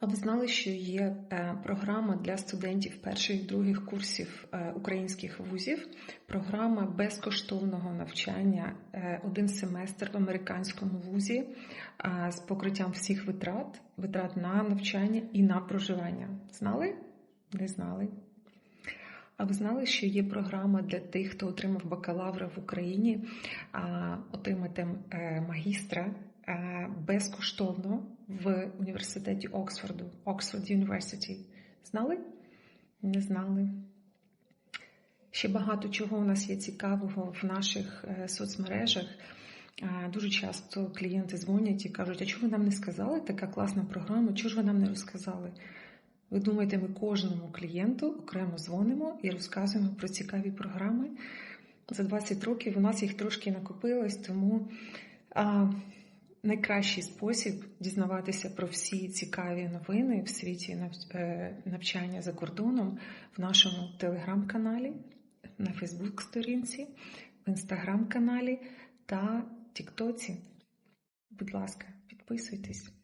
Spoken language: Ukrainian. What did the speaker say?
А ви знали, що є е, програма для студентів перших і других курсів е, українських вузів, програма безкоштовного навчання е, один семестр в американському вузі з покриттям всіх витрат, витрат на навчання і на проживання. Знали? Не знали. А ви знали, що є програма для тих, хто отримав бакалавра в Україні, отримати магістра безкоштовно в університеті Оксфорду, Oxford University. Знали? Не знали. Ще багато чого у нас є цікавого в наших е, соцмережах. Дуже часто клієнти дзвонять і кажуть, а чого ви нам не сказали? Така класна програма, чого ж ви нам не розказали? Ви думаєте, ми кожному клієнту окремо дзвонимо і розказуємо про цікаві програми. За 20 років у нас їх трошки накопилось, тому найкращий спосіб дізнаватися про всі цікаві новини в світі е, навчання за кордоном в нашому телеграм-каналі, на Фейсбук-сторінці, в інстаграм-каналі та Тіктоці. Будь ласка, підписуйтесь.